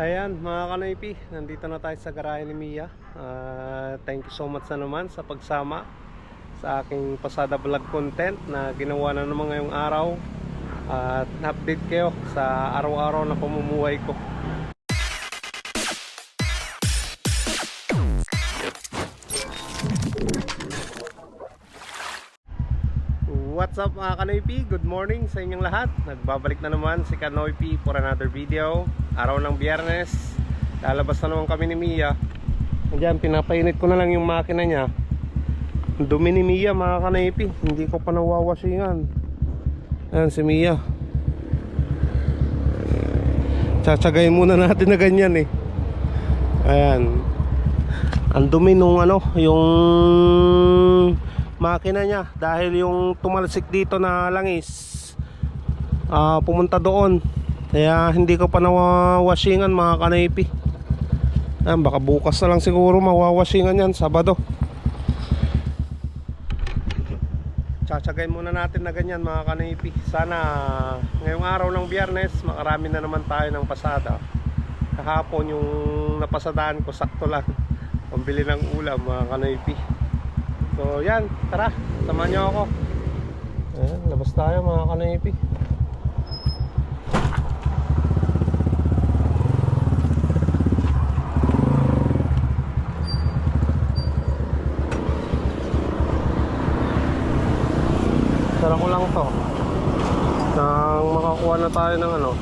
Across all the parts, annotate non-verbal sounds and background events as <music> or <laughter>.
Ayan mga kanoypi, nandito na tayo sa garahe ni Mia. Ah, Thank you so much na naman sa pagsama sa aking pasada vlog content na ginawa na naman ngayong araw. At na-update kayo sa araw-araw na pamumuhay ko. What's up mga Kanoypi? Good morning sa inyong lahat. Nagbabalik na naman si Kanoypi for another video Araw ng biyernes Lalabas na naman kami ni Mia. Diyan, pinapainit ko na lang yung makina niya. Dumi ni Mia mga Kanoypi Hindi ko pa nawawasingan. Ayan si Mia. Tsatsagay muna natin na ganyan eh. Ayan. Ang dumi nung ano Yung makina niya. Dahil yung tumalsik dito na langis ah, pumunta doon kaya hindi ko pa nawawashingan mga kanaypi. Ayan, baka bukas na lang siguro mawawashingan yan Sabado. Tsatsagay muna natin na ganyan mga kanaypi. Sana ngayong araw ng biyernes makarami na naman tayo ng pasada. Kahapon yung napasadaan ko sakto lang. Pambili ng ulam mga kanaypi. So yan, tara, samahan niyo ako. Ayan, labas tayo mga kanipi. Tara ko lang to. Nang makakuha na tayo ng ano.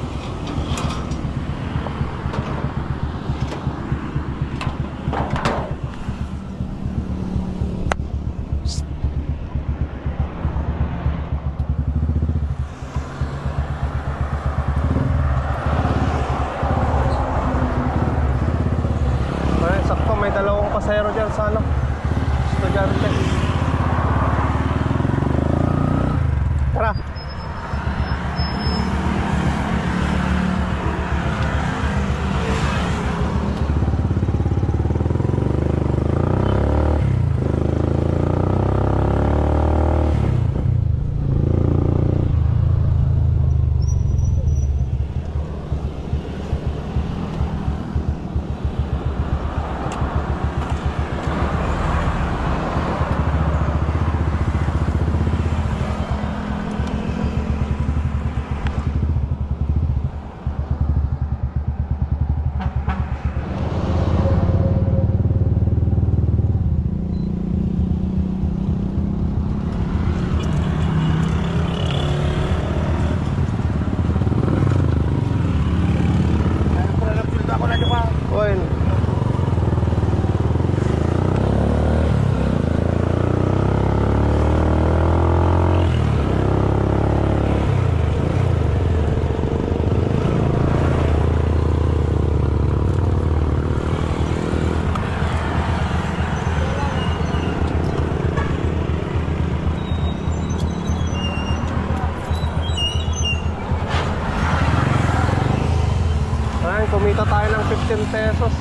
100 pesos.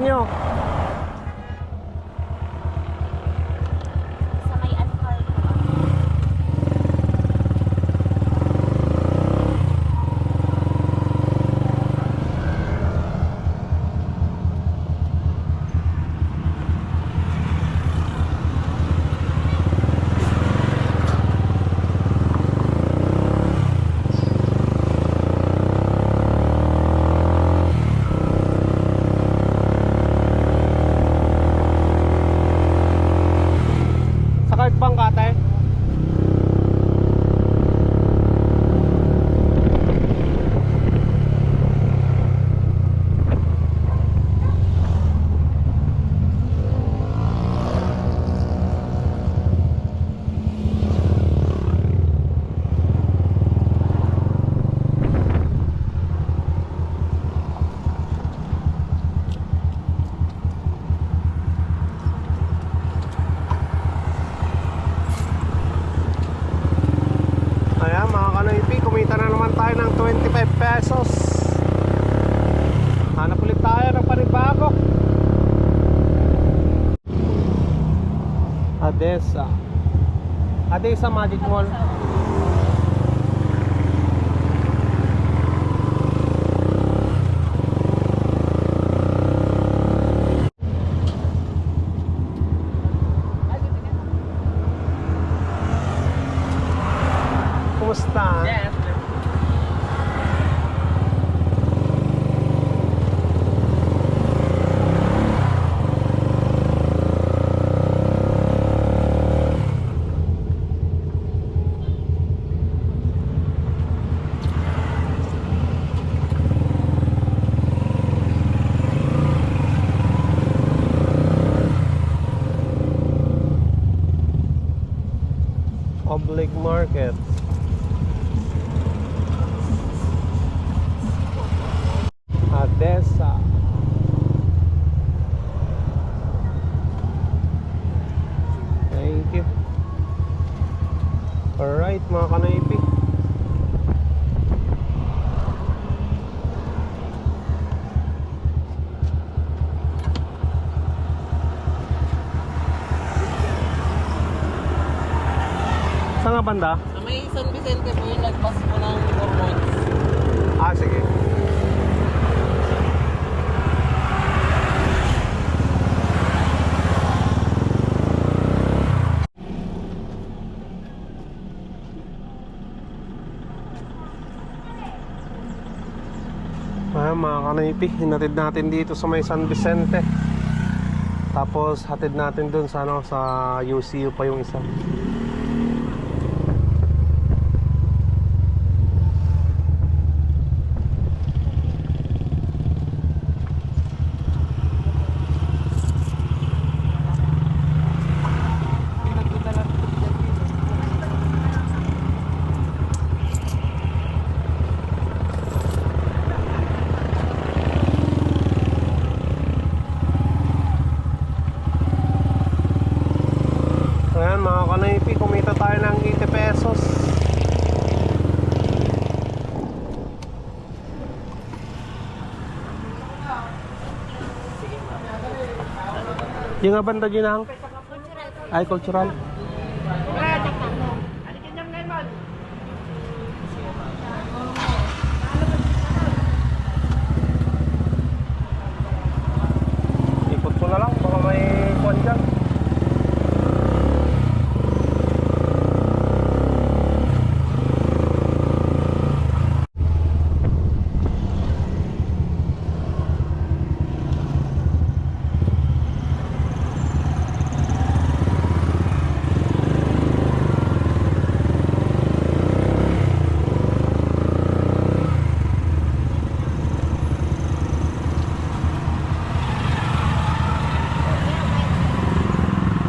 No. pesos. Hanap ulit tayo ng panibagok Adesa. Adesa Magic Mall. Market. Nga banda? Sa may San Vicente po yung nagpas po ng hormones. Ah, sige. Ah, mga kanaypi, hinatid natin dito sa may San Vicente. Tapos hatid natin dun sa ano sa UCU pa yung isa. Ayan mga kanaypi, kumita tayo ng 80 pesos. Yung nga banda ginang? Ay, cultural. Ikot ko na lang, baka may kuwan dyan.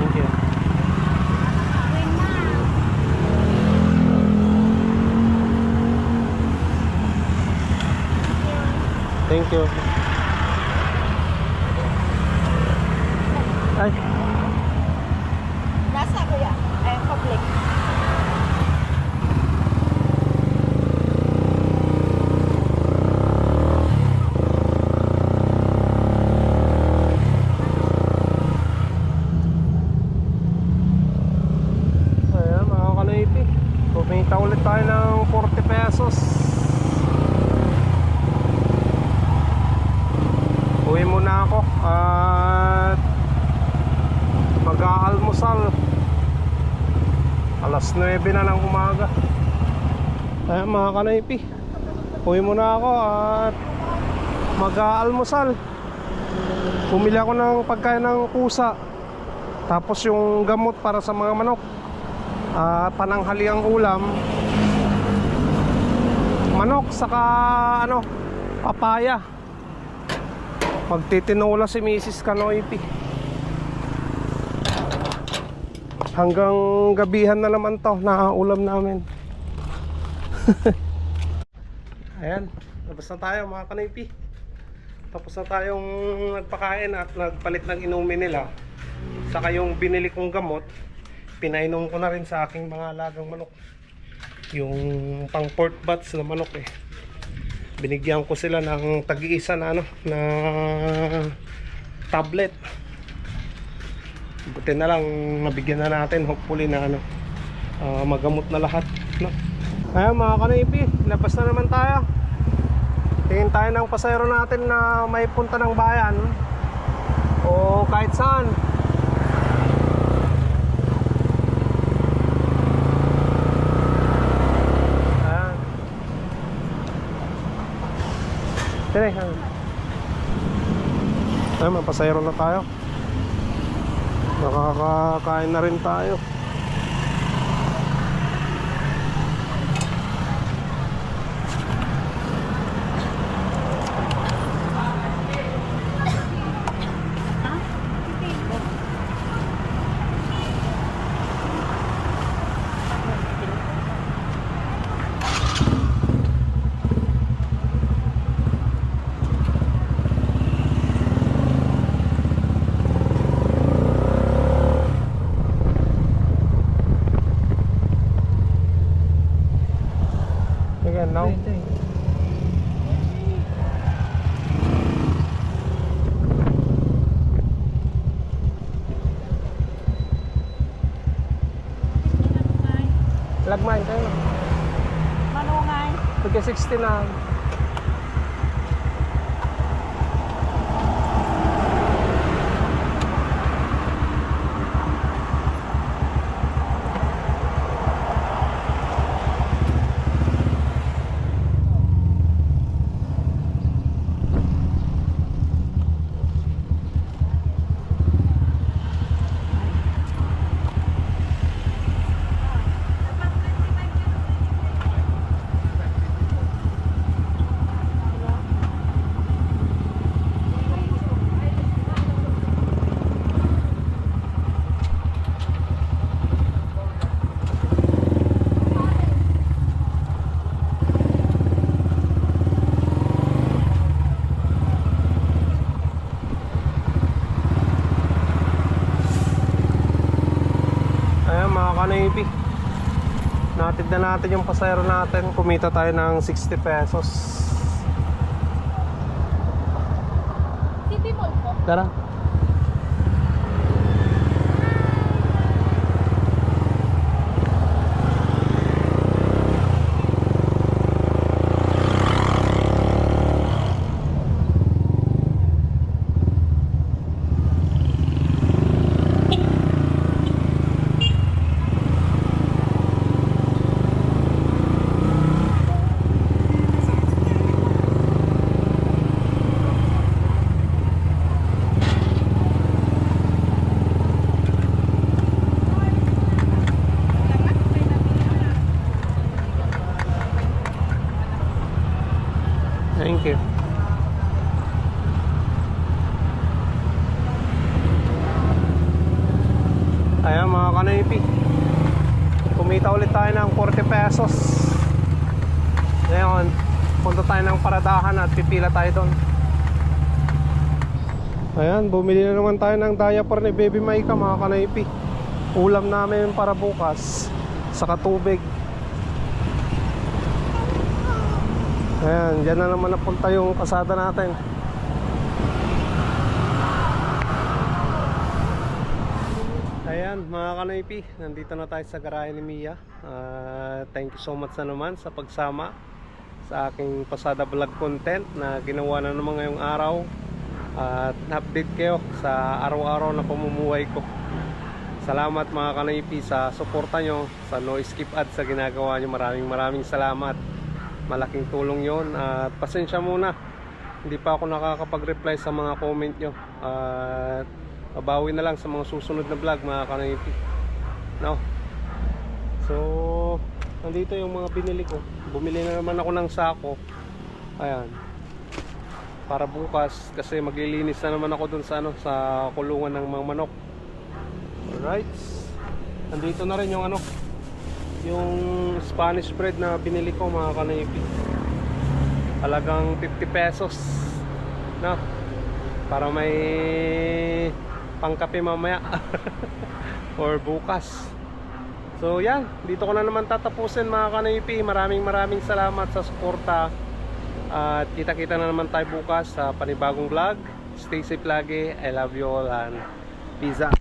Thank you. Thank you. Ay, Nasa kuya? Ay, public. ayan mga kanaypi. Kumita ulit tayo ng 40 pesos. Uwi muna ako at mag-aalmusal. Alas 9 na ng umaga. Ayan mga kanaypi. Uwi muna ako at mag-aalmusal. Bumili ako ng pagkain ng pusa. Tapos yung gamot para sa mga manok. Ah, pananghaliang ulam. Manok saka ano, papaya. Magtitinola si Mrs. Kanoipi. Hanggang gabihan na naman to na ulam namin. <laughs> Ayan, labas na tayo mga kanoipi. Tapos na tayong nagpakain at nagpalit ng inumin nila. Saka yung binili kong gamot, pinainom ko na rin sa aking mga alagang manok. Yung pang port bats na manok eh. Binigyan ko sila ng tag-iisa na ano, na tablet. Buti na lang nabigyan na natin hopefully na ano ah, magamot na lahat no? Ayan mga kanaypi labas na naman tayo. Tingin tayo ng pasayro natin na may punta ng bayan. O kahit saan. Ayan. Tine, ayan. Ayan, may pasayro na tayo Nakakakain na rin tayo. 60 na. Natid na natin yung pasayro natin. Kumita tayo ng 60 pesos. City Mall po. Tara. Thank you. Kanaypi. Kumita ulit tayo ng 40 pesos. Ngayon, punta tayo ng paradahan at pipila tayo doon. Ayan, bumili na naman tayo ng diaper ni Baby Maika mga kanaypi. Ulam namin para bukas. Saka tubig. Ayan, dyan na naman napunta yung kasada natin. Ayan, mga kanaypi, nandito na tayo sa garahe ni Mia. Ah, thank you so much na naman sa pagsama sa aking pasada vlog content na ginawa na naman ngayong araw. At na-update kayo sa araw-araw na pamumuhay ko. Salamat mga kanaypi sa suporta nyo, sa no skip ads sa ginagawa nyo. Maraming maraming salamat. Malaking tulong yon At pasensya muna, hindi pa ako nakakapag-reply sa mga comment nyo. At babawi na lang sa mga susunod na vlog mga kanaypi. No? So, nandito yung mga binili ko. Bumili na naman ako ng sako. Ayan. Para bukas kasi maglilinis na naman ako dun sa ano sa kulungan ng mga manok. Alright. Nandito na rin yung ano yung Spanish bread na binili ko mga kanaypi. Halagang 50 pesos. Na para may pangkape mamaya <laughs> or bukas. So yan, dito ko na naman tatapusin mga kanaypi. Maraming maraming salamat sa suporta. At kita-kita na naman tayo bukas sa panibagong vlog. Stay safe lagi. I love you all and peace out.